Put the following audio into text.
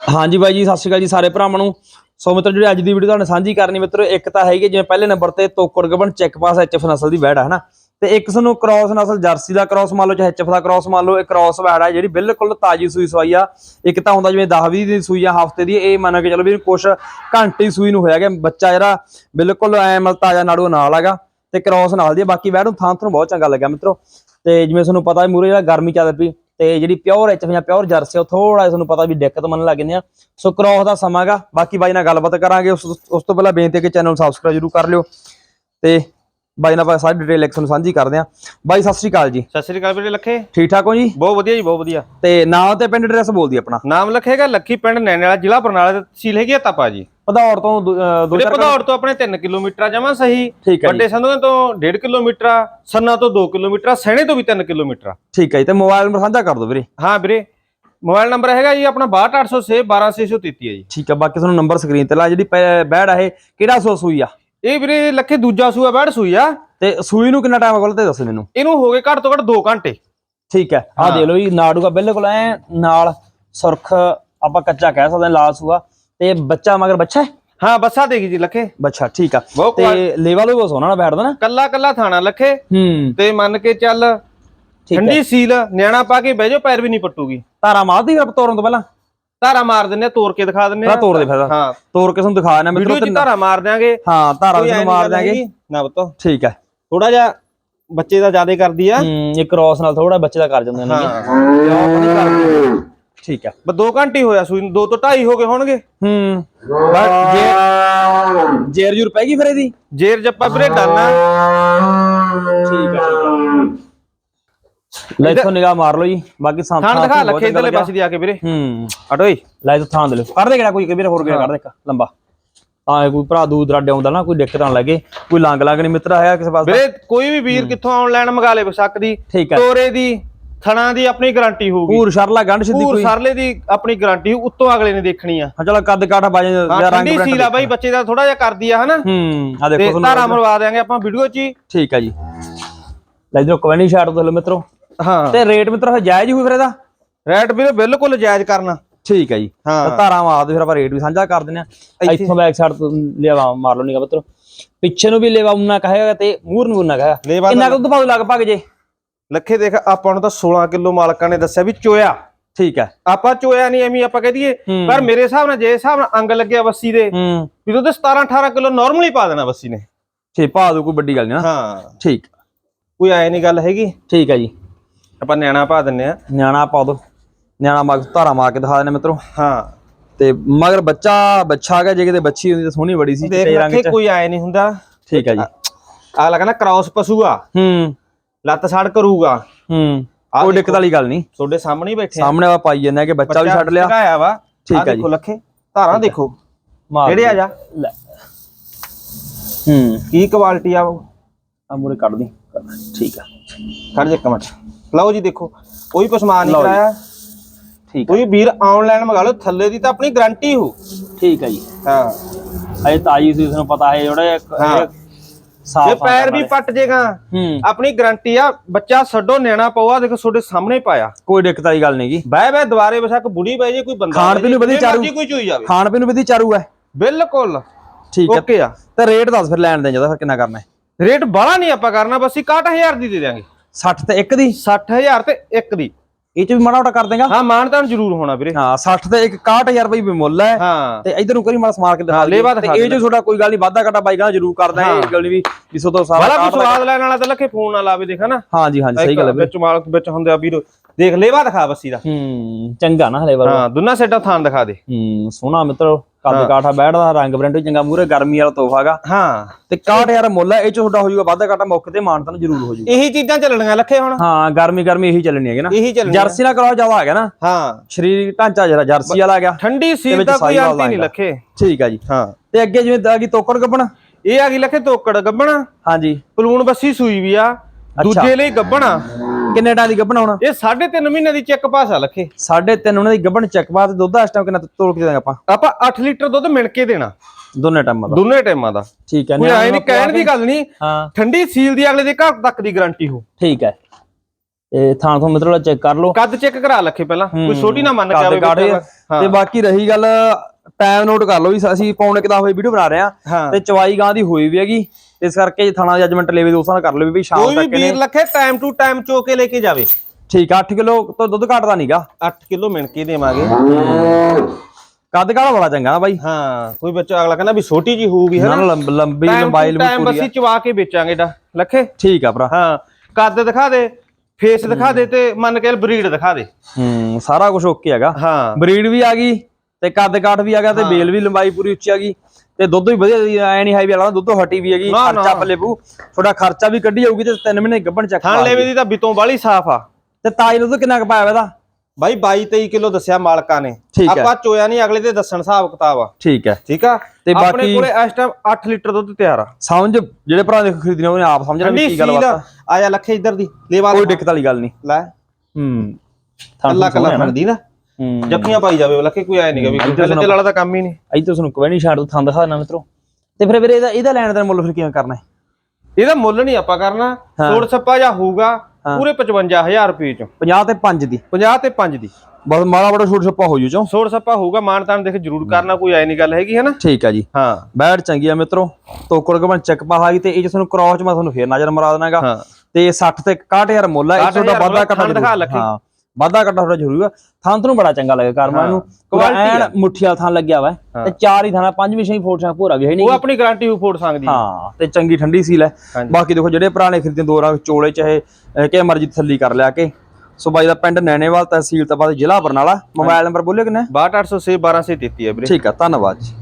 ਹਾਂਜੀ ਬਾਈ ਜੀ, ਸਤਿ ਸ਼੍ਰੀ ਅਕਾਲ ਜੀ ਸਾਰੇ ਭਰਾਵਾਂ ਨੂੰ। ਸੋ ਮਿੱਤਰੋ, ਜਿਹੜੀ ਅੱਜ ਦੀ ਵੀਡੀਓ ਤੁਹਾਨੂੰ ਸਾਂਝੀ ਕਰਨੀ ਮਿੱਤਰ, ਇੱਕ ਤਾਂ ਹੈਗੀ ਜਿਵੇਂ ਪਹਿਲੇ ਨੰਬਰ ਤੇ ਤੋਕੜ ਗਬਨ ਚੈੱਕ ਪਾਸ ਐਚਐਫ ਨਸਲ ਦੀ ਵੈੜ ਹੈ ਹਨਾ? ਤੇ ਇੱਕ ਸਾਨੂੰ ਕ੍ਰਾਸ ਨਸਲ, ਜਰਸੀ ਦਾ ਕ੍ਰਾਸ ਮੰਨ ਲਓ, ਚਾਹੇ ਐਚਐਫ ਦਾ ਕ੍ਰਾਸ ਮੰਨ ਲਓ, ਇਹ ਕ੍ਰਾਸ ਵੈੜ ਹੈ ਜਿਹੜੀ ਬਿਲਕੁਲ ਤਾਜੀ ਸੂਈ ਸਵਾਈ ਆ। ਇੱਕ ਤਾਂ ਹੁੰਦਾ ਜਿਵੇਂ 10 20 ਦੀ ਸੂਈ ਆ ਹਫ਼ਤੇ ਦੀ, ਇਹ ਮੰਨ ਕੇ ਚਲੋ ਵੀ ਕੁਛ ਘੰਟੇ ਸੂਈ ਨੂੰ ਹੋਇਆ ਗਿਆ। ਬੱਚਾ ਜਿਹੜਾ ਬਿਲਕੁਲ ਐ ਮਲ ਤਾਜ਼ਾ ਨਾੜੂ ਨਾਲ ਹੈਗਾ ਤੇ ਕ੍ਰਾਸ ਨਾਲ ਦੀ ਬਾਕੀ ਵੈੜ ਨੂੰ ਥਾਂ ਤੋਂ ਬਹੁਤ ਚੰਗਾ ਲੱਗਿਆ ਮਿੱਤਰੋ। ਤੇ ਜਿਵੇਂ ਤੁਹਾਨੂੰ ਪਤਾ ਮੂਰੇ ਜਿਹੜਾ ਗਰਮੀ ਚੱਲ ਪਈ ਤੇ ਜਿਹੜੀ ਪਿਓਰ ਐਚ ਜਾਂ ਪਿਓਰ ਜਰਸੀ ਉਹ ਥੋੜਾ ਤੁਹਾਨੂੰ ਪਤਾ ਵੀ ਦਿੱਕਤ ਮੰਨ ਲੱਗ ਜਾਂਦੇ ਆ। ਸੋ ਕ੍ਰੋਸ ਦਾ ਸਮਾਂਗਾ ਬਾਕੀ ਬਾਈ ਨਾਲ ਗੱਲਬਾਤ ਕਰਾਂਗੇ। ਉਸ ਉਸ ਤੋਂ ਪਹਿਲਾਂ ਬੇਨਤੀ ਹੈ ਕਿ ਚੈਨਲ ਸਬਸਕ੍ਰਾਈਬ ਜਰੂਰ ਕਰ ਲਿਓ। ਤੇ ਬਾਈ ਨਾਲ ਆਪਾਂ ਸਾਰੀ ਡਿਟੇਲ ਇੱਕ ਤੁਹਾਨੂੰ ਸਾਂਝੀ ਕਰਦੇ ਆ ਬਾਈ ਸਤਿ ਸ੍ਰੀ ਅਕਾਲ ਜੀ। ਸਤਿ ਸ੍ਰੀ ਅਕਾਲ ਵੀਰੇ ਲੱਖੇ। ਠੀਕ ਠਾਕ ਹੋ ਜੀ? ਬਹੁਤ ਵਧੀਆ ਜੀ ਬਹੁਤ ਵਧੀਆ। ਤੇ ਨਾਮ ਤੇ ਪਿੰਡ ਐਡਰੈਸ ਬੋਲਦੀ ਆਪਣਾ। ਨਾਮ ਲੱਖੇਗਾ ਲੱਖੀ ਪਿੰਡ ਨੈਣੇ ਵਾਲਾ ਜ਼ਿਲ੍ਹਾ ਬਰਨਾਲਾ ਤਹਿਸੀਲ ਹੈਗੀ ਆ ਤਪਾ ਜੀ। ਪਧੌੜ ਤੋਂ ਦੋ ਦੋ ਚਾਰ ਪਧੌੜ ਤੋਂ ਆਪਣੇ 3 ਕਿਲੋਮੀਟਰ ਆ ਜਮਾ ਸਹੀ ਵੱਡੇ ਸੰਦੋਂ ਤੋਂ 1.5 ਕਿਲੋਮੀਟਰ ਆ ਸੰਨਾ ਤੋਂ 2 ਕਿਲੋਮੀਟਰ ਆ ਸੈਣੇ ਤੋਂ ਵੀ 3 ਕਿਲੋਮੀਟਰ। ਆ ਠੀਕ ਹੈ ਜੀ ਤੇ ਮੋਬਾਈਲ ਨੰਬਰ ਸਾਂਝਾ ਕਰ ਦਿਓ ਵੀਰੇ। ਹਾਂ ਵੀਰੇ ਮੋਬਾਈਲ ਨੰਬਰ ਹੈਗਾ ਜੀ ਆਪਣਾ 62806 12633 ਹੈ ਜੀ। ਠੀਕ ਹੈ ਬਾਕੀ ਤੁਹਾਨੂੰ ਨੰਬਰ ਸਕਰੀਨ ਤੇ ਲਾ ਜਿਹੜੀ ਬੈੜ ਆ ਇਹ ਕਿਹੜਾ ਸੋ ਸੂਈ ਆ? ਇਹ ਵੀਰੇ ਲੱਖੇ ਦੂਜਾ ਸੂਆ ਬੈੜ ਸੂਈ ਆ। ਤੇ ਸੂਈ ਨੂੰ ਕਿੰਨਾ ਟਾਈਮ ਤੇ ਦੱਸੋ ਮੈਨੂੰ। ਇਹਨੂੰ ਹੋ ਗਏ ਘੱਟ ਤੋਂ ਘੱਟ 2 ਘੰਟੇ। ਠੀਕ ਹੈ ਆ ਹਾਂ। ਦੇ ਲਓ ਜੀ ਨਾੜੂਗਾ ਬਿਲਕੁਲ ਐ ਨਾਲ ਸੁਰਖ ਆਪਾਂ ਕੱਚਾ ਕਹਿ ਸਕਦੇ ਹਾਂ ਲਾਲ ਸੂਆ। ਤੇ ਬੱਚਾ ਮਗਰ ਬੱਚਾ ਹੈ? ਹਾਂ ਬੱਸਾ ਦੇਗੀ ਜੀ ਲੱਖੇ। ਬੱਚਾ ਠੀਕ ਆ। ਤੇ ਲੇਵਲ ਉਹ ਸੋਨਾ ਨਾ ਬੈਠਦਾ ਨਾ। ਕੱਲਾ ਕੱਲਾ ਥਾਣਾ ਲੱਖੇ। ਹੂੰ। ਤੇ ਮੰਨ ਕੇ ਚੱਲ ਹੈ। ਠੰਡੀ ਸੀਲ ਨਿਆਣਾ ਪਾ ਕੇ ਬਹਿ ਜਾਓ ਪੈਰ ਵੀ ਨਹੀਂ ਪੱਟੂਗੀ। ਤਾਰਾ ਮਾਰਦੀ ਫਿਰ ਤੋਰਨ ਤੋਂ ਪਹਿਲਾਂ? ਧਾਰਾ ਮਾਰ ਦਿੰਨੇ ਆ ਤੋੜ ਕੇ ਦਿਖਾ ਦਿੰਨੇ ਪਹਿਲਾਂ ਤੋੜ ਦੇ ਫਿਰ। ਹਾਂ। ਤੋੜ ਕੇ ਤੁਹਾਨੂੰ ਦਿਖਾ ਵੀਡੀਓ ਮਿੱਤਰੋ ਚ ਧਾਰਾ ਮਾਰ ਦਿਆਂਗੇ। ਹਾਂ ਤੁਹਾਨੂੰ ਨੀ ਮਾਰ ਹੈਗੀ। ਨਾ ਬਤੋ ਠੀਕ ਹੈ। ਥੋੜਾ ਜਿਹਾ ਬੱਚੇ ਦਾ ਜ਼ਿਆਦਾ ਕਰਦੀ ਆ। ਇਹ ਕ੍ਰਾਸ ਨਾਲ ਥੋੜਾ ਬੱਚੇ ਦਾ ਕਰ ਜਾਂਦੇ ਨੇ। ਹਾਂ। ਤੇ ਠੀਕ ਹੈ। ਬਸ 2 ਘੰਟੇ ਹੋਇਆ ਸੂਈ ਨੂੰ 2 ਤੋਂ 2.5 ਹੋ ਗਏ ਹੋਣਗੇ। ਹੂੰ। ਬਸ ਜੇਰ ਜੂਰ ਪੈ ਗਈ ਫਿਰ ਇਹਦੀ? ਜੇਰ ਜੱਪਾ ਵੀਰੇ ਡਾਨਾ ਲੈ ਇੱਥੋਂ ਨਿਗਾਹ ਮਾਰ ਲਓ ਜੀ। ਬਾਕੀ ਸਾਂ ਥਾਣ ਦਿਖਾ ਲੱਖੇ ਇਧਰਲੇ। ਪਾਸੇ ਦੀ ਆ ਕੇ ਵੀਰੇ। ਹੂੰ ਅਟੋਈ ਲੈ ਇੱਥੋਂ ਥਾਂ ਦੇ ਲਓ ਕਰ ਦੇ ਕਿਹੜਾ ਕੋਈ ਵੀਰ ਹੋਰ ਕਿਹੜਾ ਕਰ ਦੇ ਇੱਕ ਲੰਬਾ। ਇਹ ਕੋਈ ਭਰਾ ਦੂਰ ਦਰਾਡੇ ਆਉਂਦਾ ਨਾ ਕੋਈ ਦਿੱਕਤ ਲੱਗੇ। ਕੋਈ ਲੰਗ ਲੰਗ ਨਹੀਂ ਮਿੱਤਰ ਹੈ ਕਿਸੇ ਪਾਸੇ। ਵੀਰੇ ਕੋਈ ਵੀ ਵੀਰ ਕਿੱਥੋਂ ਆਨਲਾਈਨ ਮੰਗਾ ਲੇ ਬਸ਼ੱਕ ਦੀ ਤੋਰੇ ਦੀ ਥਣਾ ਦੀ ਆਪਣੀ ਗਾਰੰਟੀ ਹੋਊਗੀ। ਪੂਰ ਸ਼ਰਲਾ ਗੰਢ ਸਿੱਧੀ ਪੂਰ ਕੋਈ। ਸਰਲੇ ਦੀ ਆਪਣੀ ਗਾਰੰਟੀ ਉੱਤੋਂ ਅਗਲੇ ਨੇ ਦੇਖਣੀ ਆ। ਹਾਂ ਚਲੋ ਕੱਦ ਕਾਠਾ ਬਾਜ ਜਾਂ ਰੰਗ ਪ੍ਰਿੰਟ ਸੀਲ ਆ ਬਾਈ ਬੱਚੇ ਦਾ ਥੋੜਾ ਜਿਹਾ ਕਰਦੀ ਆ ਹਨਾ? ਹੂੰ ਆ ਦੇਖੋ ਤੁਹਾਨੂੰ ਧਾਰਾ ਮਰਵਾ ਦਿਆਂਗੇ ਆਪਾਂ ਵੀਡੀਓ 'ਚ ਠੀਕ ਹੈ ਜੀ। ਲੈ ਇਧਰੋਂ ਕਵੈਨੀ ਸ਼ਾਟ ਤੋਂ ਲਓ ਮਿੱਤਰੋ। ਹਾਂ। ਤੇ ਰੇਟ ਮਿੱਤਰੋ ਫਿਰ ਜਾਇਜ਼ ਹੀ ਹੋਈ ਫਿਰ ਇਹਦਾ? ਰੈਟ ਵੀਰੇ ਬਿਲਕੁਲ ਜਾਇਜ਼ ਕਰਨਾ। ਠੀਕ ਹੈ ਜੀ। ਹਾਂ। ਧਾਰਾਂ ਮਾਰ ਦਿਓ ਫਿਰ ਆਪਾਂ ਰੇਟ ਵੀ ਸਾਂਝਾ ਕਰ ਦਿੰਦੇ ਆ ਇੱਥੇ- ਬੈਕ ਸਾਈਡ ਤੋਂ ਲਿਆਵਾ ਮਾਰ ਲਓ ਨਿਗਾ ਮਿੱਤਰੋ ਪਿੱਛੇ ਨੂੰ ਵੀ ਲੈਵਾ ਉਨਾ ਕਹੇਗਾ ਤੇ ਮੂਹਰ ਨੂੰ ਉਨਾ ਕਹੇਗਾ। ਕਿੰਨਾ ਕੁ ਦੁੱਧ ਪਾਉ ਲਗਭਗ ਜੇ? ਲੱਖੇ ਦੇਖ ਆਪਾਂ ਨੂੰ ਤਾਂ 16 ਕਿਲੋ ਮਾਲਕਾਂ ਨੇ ਦੱਸਿਆ ਵੀ ਚੋਇਆ। ਠੀਕ ਹੈ। ਆਪਾਂ ਚੋਇਆ ਨਹੀਂ ਐਵੇਂ ਆਪਾਂ ਕਹਿ ਦਈਏ। ਪਰ ਮੇਰੇ ਹਿਸਾਬ ਨਾਲ ਜੇ ਹਿਸਾਬ ਨਾਲ ਅੰਗ ਲੱਗਿਆ ਬੱਸੀ ਦੇ ਵੀ ਉਹਦੇ 17 18 ਕਿਲੋ ਨਾਰਮਲੀ ਪਾ ਦੇਣਾ ਬੱਸੀ ਨੇ। ਠੀਕ ਪਾ ਦੋ ਕੋਈ ਵੱਡੀ ਗੱਲ ਨਹੀਂ ਨਾ। ਹਾਂ। ਠੀਕ। ਕੋਈ ਐ ਨਹੀਂ ਗੱਲ ਹੈਗੀ। ਠੀਕ ਹੈ ਜੀ। ਆਪਾਂ ਨਿਆਣਾ ਪਾ ਦਿੰਨੇ ਆ। ਨਿਆਣਾ ਪਾ ਦੋ। ਨਿਆਣਾ ਮਗ ਧਾਰਾ ਮਾਰ ਕੇ ਦਿਖਾ ਦੇਣੇ ਮਿੱਤਰੋ। ਹਾਂ। ਤੇ ਮਗਰ ਬੱਚਾ ਬੱਚਾ ਆ ਗਿਆ ਜੇ ਕਿਤੇ ਬੱਚੀ ਹੁੰਦੀ ਤਾਂ ਸੋਹਣੀ ਬੜੀ ਸੀ ਚਿੱਟੇ ਰੰਗ ਚ। ਕੋਈ ਐ ਨਹੀਂ ਹੁੰਦਾ। ਠੀਕ ਹੈ ਜੀ। ਅਗਲਾ ਕਹਿੰਦਾ ਕ੍ਰਾਸ ਪਸ਼ੂ ਆ। ਹੂੰ। ਲੱਤ ਸੜ ਕਰੂਗਾ। ਹੂੰ। ਕੋਈ ਦਿੱਕਤ ਵਾਲੀ ਗੱਲ ਨਹੀਂ। ਤੁਹਾਡੇ ਸਾਹਮਣੇ ਹੀ ਬੈਠੇ ਆ। ਸਾਹਮਣੇ ਆ ਪਾਈ ਜਾਂਦਾ ਕਿ ਬੱਚਾ ਵੀ ਛੱਡ ਲਿਆ। ਲਗਾਇਆ ਵਾ। ਠੀਕ ਹੈ ਜੀ। ਦੇਖੋ ਲੱਖੇ। ਧਾਰਾਂ ਦੇਖੋ। ਕਿਹੜੇ ਆ ਜਾ? ਲੈ। ਹੂੰ। ਕੀ ਕੁਆਲਿਟੀ ਆ ਉਹ? ਆ ਮੂਰੇ ਕੱਢ ਦੀ। ਠੀਕ ਆ ਖੜ ਜਾ ਇੱਕ ਮਿੰਟ। ਲਓ ਜੀ ਦੇਖੋ ਕੋਈ ਪਸਮਾਨ ਨਹੀਂ ਲਓ ਜੀ। ਕਰਾਇਆ ਠੀਕ ਆ। ਕੋਈ ਵੀਰ ਆਨਲਾਈਨ ਮੰਗਾ ਲਓ ਥੱਲੇ ਦੀ ਤਾਂ ਆਪਣੀ ਗਾਰੰਟੀ ਹੋ ਠੀਕ ਆ ਜੀ। ਹਾਂ। ਅਜੇ ਤਾਜੀ ਸੀ ਤੁਹਾਨੂੰ ਪਤਾ ਹੈ ਜਿਹੜਾ ਹਾਂ। ਸਾਫ਼ ਜੇ ਪੈਰ ਵੀ ਪੱਟ ਜੇਗਾ ਹੂੰ। ਆਪਣੀ ਗਾਰੰਟੀ ਆ ਬੱਚਾ ਛੱਡੋ ਨਿਆਣਾ ਪਊਆ ਦੇਖੋ ਤੁਹਾਡੇ ਸਾਹਮਣੇ ਪਾਇਆ। ਕੋਈ ਦਿੱਕਤ ਵਾਲੀ ਗੱਲ ਨਹੀਂਗੀ ਬਹਿ ਬਹਿ ਦੁਆਰੇ ਬਸ਼ੱਕ ਬੁੜੀ ਬਹਿ ਜੇ ਕੋਈ ਬੰਦਾ ਖਾਣ ਬਹਿ ਪੀਣ ਨੂੰ ਜੇ, ਵਧੀਆ ਜੇ ਚਾਰੂ। ਮਰਜ਼ੀ ਕੋਈ ਚੋਈ ਜਾਵੇ। ਖਾਣ ਪੀਣ ਨੂੰ ਵੀ ਚਾਰੂ ਹੈ। ਬਿਲਕੁਲ। ਠੀਕ ਹੈ ਓਕੇ ਆ। ਤੇ ਰੇਟ ਦੱਸ ਫਿਰ ਲੈਣ ਦੇ ਜਦੋਂ ਫਿਰ ਕਿੰਨਾ ਕਰਨਾ ਹੈ। ਰੇਟ ਬਾਹਲਾ ਨਹੀਂ ਆਪਾਂ ਕਰਨਾ ਬਸ 61000 ਦੀ ਦੇ ਦਿਆਂਗੇ। 60 ਤੇ ਇੱਕ ਦੀ? 60000 ਤੇ ਇੱਕ ਦੀ। ਇਹ ਚ ਵੀ ਮਾੜਾ ਮੋਟਾ ਕਰ ਦੇਗਾ। ਹਾਂ ਮਾਨਤਾਨ ਜ਼ਰੂਰ ਹੋਣਾ ਵੀਰੇ। ਹਾਂ 60 ਤੇ ਇੱਕ 61000 ਰੁਪਏ ਵੀ ਮੁੱਲ ਹੈ। ਤੇ ਇਧਰ ਨੂੰ ਕਰੀ ਮਾੜਾ ਸਮਾਰ ਕੇ ਦਿਖਾ। ਲੇਵਾ ਤੇ ਇਹ ਜੋ ਤੁਹਾਡਾ ਕੋਈ ਗੱਲ ਨਹੀਂ ਵਾਧਾ ਘਟਾ ਬਾਈ ਗਾ ਜ਼ਰੂਰ ਕਰਦਾ ਇਹ। ਗੱਲ ਨਹੀਂ ਵੀ ਵੀ ਸੋ ਤੋਂ ਸਾਰਾ ਕਾਟ ਸਵਾਦ ਲੈਣ ਵਾਲਾ ਤਾਂ ਲੱਖੇ ਫੋਨ ਨਾ ਲਾਵੇ ਦੇਖਾ ਨਾ ਹਾਂਜੀ ਹਾਂਜੀ ਸਹੀ ਗੱਲ ਹੈ। ਵਿੱਚ ਮਾਲਕ ਵਿੱਚ ਹੁੰਦੇ ਆ ਵੀਰ ਦੇਖ ਲੇਵਾ ਦਿਖਾ ਬੱਸੀ ਦਾ। ਹੂੰ ਚੰਗਾ ਨਾ ਹਲੇ ਵਾਰ ਹਾਂ ਦੋਨਾਂ ਸਾਈਡਾਂ ਥਾਨ ਦਿਖਾ ਦੇ। ਹੂੰ ਸੋਹਣਾ ਮਿੱਤਰੋ ਕੱਦ ਕਾਠਾ ਬੈਠਦਾ ਰੰਗ ਵੀ ਚੰਗਾ ਮੂਰੇ ਗਰਮੀ ਵਾਲਾ ਤੋਹਫਾਗਾ ਹਾਂ। ਤੇ 61000 ਮੁੱਲ ਹੈ ਇਹ ਚ ਤੁਹਾਡਾ ਹੋ ਜਾਊਗਾ ਵਾਧਾ ਘਟਾ ਮੌਕੇ ਤੇ ਮਾਨਤਨ ਜ਼ਰੂਰ ਹੋ ਜਾਊਗਾ ਇਹੀ ਚੀਜ਼ਾਂ ਚੱਲਣੀਆਂ ਲੱਖੇ ਹੁਣ। ਹਾਂ ਗਰਮੀ ਗਰਮੀ ਇਹੀ ਚੱਲਣੀ ਹੈਗੀ ਨਾ। ਜਰਸੀ ਨਾਲ ਕਰਾਓ ਜ਼ਿਆਦਾ ਆ ਗਿਆ ਨਾ। ਹਾਂ। ਸਰੀਰ ਢਾਂਚਾ ਜਿਹੜਾ ਜਰਸੀ ਵਾਲਾ ਆ ਗਿਆ ਠੰਡੀ ਸੀਲ ਦਾ ਕੋਈ ਅੰਤ ਨਹੀਂ ਲੱਖੇ। ਠੀਕ ਆ ਜੀ। ਹਾਂ। ਤੇ ਅੱਗੇ ਜਿਵੇਂ ਦਾਗੀ ਤੋਕੜ ਗੱਬਣ ਇਹ ਆ ਗਈ ਲੱਖੇ ਤੋਕੜ ਗੱਬਣਾ। ਹਾਂਜੀ। ਪਲੂਣ ਬੱਸੀ ਸੂਈ ਵੀ ਆ ਦੂਜੇ ਲਈ ਗੱਬਣਾ। ਕਿੰਨੇ ਟਾਂ ਦੀ ਗੱਬਣ ਹੋਣਾ? ਇਹ 3.5 ਮਹੀਨੇ ਦੀ ਚੈੱਕ ਪਾਸ ਆ ਲੱਖੇ। ਸਾਢੇ ਤਿੰਨ ਉਹਨਾਂ ਦੀ ਗੱਬਣ ਚੱਕ ਬਾਅਦ ਦੁੱਧ ਇਸ ਟਾਈਮ ਕਿੰਨਾ ਤੋਲ ਕੇ ਦੇਵਾਂਗੇ ਆਪਾਂ? ਆਪਾਂ 8 ਲੀਟਰ ਦੁੱਧ ਮਿਣ ਕੇ ਦੇਣਾ। ਦੋਨੇ ਟਾਈਮਾਂ ਦਾ। ਦੋਨੇ ਟਾਈਮਾਂ ਦਾ। ਠੀਕ ਹੈ ਕੋਈ ਐ ਨਹੀਂ ਕਹਿਣ ਦੀ ਗੱਲ ਨਹੀਂ ਹਾਂ। ਠੰਡੀ ਸੀਲ ਦੀ ਅਗਲੇ ਦੇ ਘਰ ਤੱਕ ਦੀ ਗਾਰੰਟੀ ਹੋ। ਠੀਕ ਹੈ। ਇਹ ਥਾਂ ਤੋਂ ਮਤਲਬ ਚੈੱਕ ਕਰ ਲਓ। ਕੱਦ ਚੈੱਕ ਕਰਾ ਲੱਖੇ ਪਹਿਲਾਂ। ਕੋਈ ਛੋਟੀ ਨਾ ਮੰਨ ਕੇ ਆਵੇ। ਤੇ ਬਾਕੀ ਰਹੀ ਗੱਲ ਟਾਈਮ ਨੋਟ ਕਰ ਲਓ ਵੀ ਅਸੀਂ ਪੌਣੇ ਕਿਦਾ ਹੋਏ ਵੀਡੀਓ ਬਣਾ ਰਹੇ ਆ ਹਾਂ। ਤੇ ਚਵਾਈ ਗਾਂ ਦੀ ਹੋਈ ਵੀ ਹੈਗੀ। ਇਸ ਕਰਕੇ ਥਾਣਾ ਜੱਜਮੈਂਟ ਲੈਵੇ ਦੋਸਤਾਂ ਨਾਲ ਕਰ ਲਓ ਵੀ ਸ਼ਾਮ ਕੋਈ ਤੱਕ ਇਹਨੇ ਵੀਰ ਲੱਖੇ ਟਾਈਮ ਟੂ ਟਾਈਮ ਚੋ ਕੇ ਲੈ ਕੇ ਜਾਵੇ। ਠੀਕ ਆ 8 ਕਿਲੋ ਤੋਂ ਦੁੱਧ ਘਟਦਾ ਨਹੀਂਗਾ 8 ਕਿਲੋ ਮਿਣ ਕੇ ਦੇਵਾਂਗੇ। ਕੱਦ ਕਾਲਾ ਬੜਾ ਚੰਗਾ ਨਾ ਬਾਈ। ਹਾਂ ਕੋਈ ਬੱਚਾ ਅਗਲਾ ਕਹਿੰਦਾ ਵੀ ਛੋਟੀ ਜੀ ਹੋਊਗੀ ਨਾ? ਹਨਾ ਲੰਬ- ਲੰਬਾਈ ਲੰਬੀ ਟਾਈਮ ਅਸੀਂ ਚਵਾ ਕੇ ਵੇਚਾਂਗੇ ਡਾ ਲੱਖੇ? ਠੀਕ ਆ ਭਰਾ। ਹਾਂ ਕੱਦ ਦਿਖਾ ਦੇ ਫੇਸ ਦਿਖਾ ਦੇ ਤੇ ਮੰਨ ਕੇ ਬਰੀਡ ਦਿਖਾ ਦੇ। ਹੂੰ ਸਾਰਾ ਕੁਝ ਓਕੇ ਹੈਗਾ। ਹਾਂ। ਬਰੀਡ ਵੀ ਆ ਗਈ। ਤੇ ਕੱਦ ਕਾਠ ਵੀ ਆ ਗਿਆ ਤੇ ਬੇਲ ਵੀ ਲੰਬਾਈ ਪੂਰੀ ਉੱਚੀ ਆ ਗਈ ਤੇ ਦੁੱਧ ਵੀ ਵਧੀਆ ਐ ਨਹੀਂ ਹਾਈ ਵਾਲਾ ਦੁੱਧ ਹਟੀ ਵੀ ਹੈਗੀ ਨਾ, ਖਰਚਾ ਨਾ। ਪੱਲੇ ਪੂ ਤੁਹਾਡਾ ਖਰਚਾ ਵੀ ਕੱਢੀ ਜਾਊਗੀ ਤੇ 3 ਮਹੀਨੇ ਗੱਭਣ ਚੱਕ ਖਾਣ ਲੈਵੇ ਦੀ ਤਾਂ ਬਿਤੋਂ ਬਾਲੀ ਸਾਫ਼ ਆ। ਤੇ ਤਾਈ ਦੁੱਧ ਕਿੰਨਾ ਕੁ ਪਾਇਆ ਵਾ ਇਹਦਾ? ਬਾਈ 22 23 ਕਿਲੋ ਦੱਸਿਆ ਮਾਲਕਾਂ ਨੇ। ਆਪਾਂ ਚੋਇਆ ਨਹੀਂ ਅਗਲੇ ਦੇ ਦੱਸਣ ਹਿਸਾਬ ਕਿਤਾਬ ਆ। ਠੀਕ ਹੈ। ਠੀਕ ਆ? ਤੇ ਆਪਣੇ ਬਾਕੀ- ਕੋਲੇ ਇਸ ਟਾਈਮ 8 ਲੀਟਰ ਦੁੱਧ ਤਿਆਰ ਆ। ਸਮਝ ਜਿਹੜੇ ਭਰਾ ਦੇ ਖਰੀਦਣੇ ਉਹਨੇ ਆਪ ਸਮਝਣਾ ਵੀ ਕੀ ਗੱਲ ਬਾਤ ਆ। ਜਾ ਲੱਖੇ ਇੱਧਰ ਦੀ। ਲੇਵਾ ਕੋਈ ਦਿੱਕਤ ਵਾਲੀ ਗੱਲ ਨਹੀਂ। ਲੈ। ਹੂੰ ਕੱਲਾ ਕੱਲਾ ਫੜਦੀ ਨਾ। ਜੱਫੀਆਂ ਪਾਈ ਜਾਵੇ ਲੱਖੇ ਕੋਈ ਆਇਆ ਨਹੀਂਗਾ ਵੀ ਸੁਣੋ। ਚੱਲ ਵਾਲਾ ਤਾਂ ਕੰਮ ਹੀ ਨਹੀਂ ਇੱਥੇ ਤੁਹਾਨੂੰ ਕੋਈ ਨਹੀਂ ਛੱਡ ਦੋ ਥਾਂ ਦਿਖਾ ਦੇਣਾ ਮਿੱਤਰੋ। ਤੇ ਫਿਰ ਵੀਰੇ ਇਹਦਾ ਇਹਦਾ ਲੈਣ ਦਾ ਮੁੱਲ ਫਿਰ ਕਿਵੇਂ ਕਰਨਾ ਹੈ? ਇਹਦਾ ਮੁੱਲ ਨਹੀਂ ਆਪਾਂ ਕਰਨਾ। ਹਾਂ। ਸੋੜ ਸੱਪਾ ਜਾਂ ਹੋਊਗਾ ਪੂਰੇ 55000 ਰੁਪਏ ਚੋਂ। 50 ਤੇ 5 ਦੀ। 50 ਤੇ 5 ਦੀ। ਬਸ ਮਾੜਾ ਬੜਾ ਛੋਟ ਛੱਪਾ ਹੋ ਜੂ ਚੋਂ। ਸੋੜ ਸੱਪਾ ਹੋਊਗਾ ਮਾਨ ਤਾਨ ਦੇਖ ਜਰੂਰ ਕਰਨਾ ਕੋਈ ਆਏ ਨਹੀਂ ਗੱਲ ਹੈਗੀ ਹੈ ਨਾ ਠੀਕ ਆ ਜੀ। ਹਾਂ। ਬੈੜ ਚੰਗੀ ਆ ਮਿੱਤਰੋ। ਤੋਕੜ ਕਬਨ ਚੱਕ ਪਾਹਾਗੀ ਤੇ ਇਹ ਜੇ ਤੁਹਾਨੂੰ ਕ੍ਰੋਸ ਚ ਮੈਂ ਤੁਹਾਨੂੰ ਫੇਰ ਨਜ਼ਰ ਮਰਾ ਦੇਣਾਗਾ। ਹਾਂ। ਤੇ 60 ਤੇ 61000 ਮੁੱਲ ਆ 100 ਦਾ 61,000 ਵਾਧਾ ਥਣ ਦਿਖਾ ਲੱਖੀ। ਹਾਂ ਵਾਧਾ ਘਟਾ ਥੋੜਾ ਜ਼ਰੂਰੀ ਆ ਥਾਂ ਤੁਹਾਨੂੰ ਬੜਾ ਚੰਗਾ ਲੱਗਾ ਕਰਮਾ ਨੂੰ। quality ਐਨ ਆ। ਮੁੱਠੀ ਵਾਲਾ ਥਾਂ ਲੱਗਿਆ ਵਾ। ਤੇ ਚਾਰ ਹੀ ਥਾਣਾ ਪੰਜਵੀਂ ਛੇਵੀਂ ਫੋਟ ਛਾਂ ਭੋਰਾ ਵੀ ਹੈ ਉਹ ਨਹੀਂ। ਆਪਣੀ ਗਾਰੰਟੀ ਫੋੜ ਸਕਦੀ ਹੈ। ਹਾਂ ਤੇ ਚੰਗੀ ਠੰਡੀ ਸੀਲ ਹੈ। ਬਾਕੀ ਦੇਖੋ ਜਿਹੜੇ ਪੁਰਾਣੇ ਖਰੀਦੇ ਦੋ ਰੰਗ ਚੋਲੇ ਚਾਹੇ ਕਿ ਮਰਜ਼ੀ ਥੱਲੀ ਕਰ ਲਿਆ ਕੇ। ਸੋ ਬਾਈ ਦਾ ਪਿੰਡ ਨੈਣੇਵਾਲ ਤਹਿਸੀਲ ਤਬਾਦ ਜ਼ਿਲ੍ਹਾ ਬਰਨਾਲਾ। ਮੋਬਾਈਲ ਨੰਬਰ ਬੋਲਿਓ ਕਿੰਨਾ? 62806 1233 ਹੈ ਵੀਰੇ। ਠੀਕ ਆ ਧੰਨਵਾਦ ਜੀ।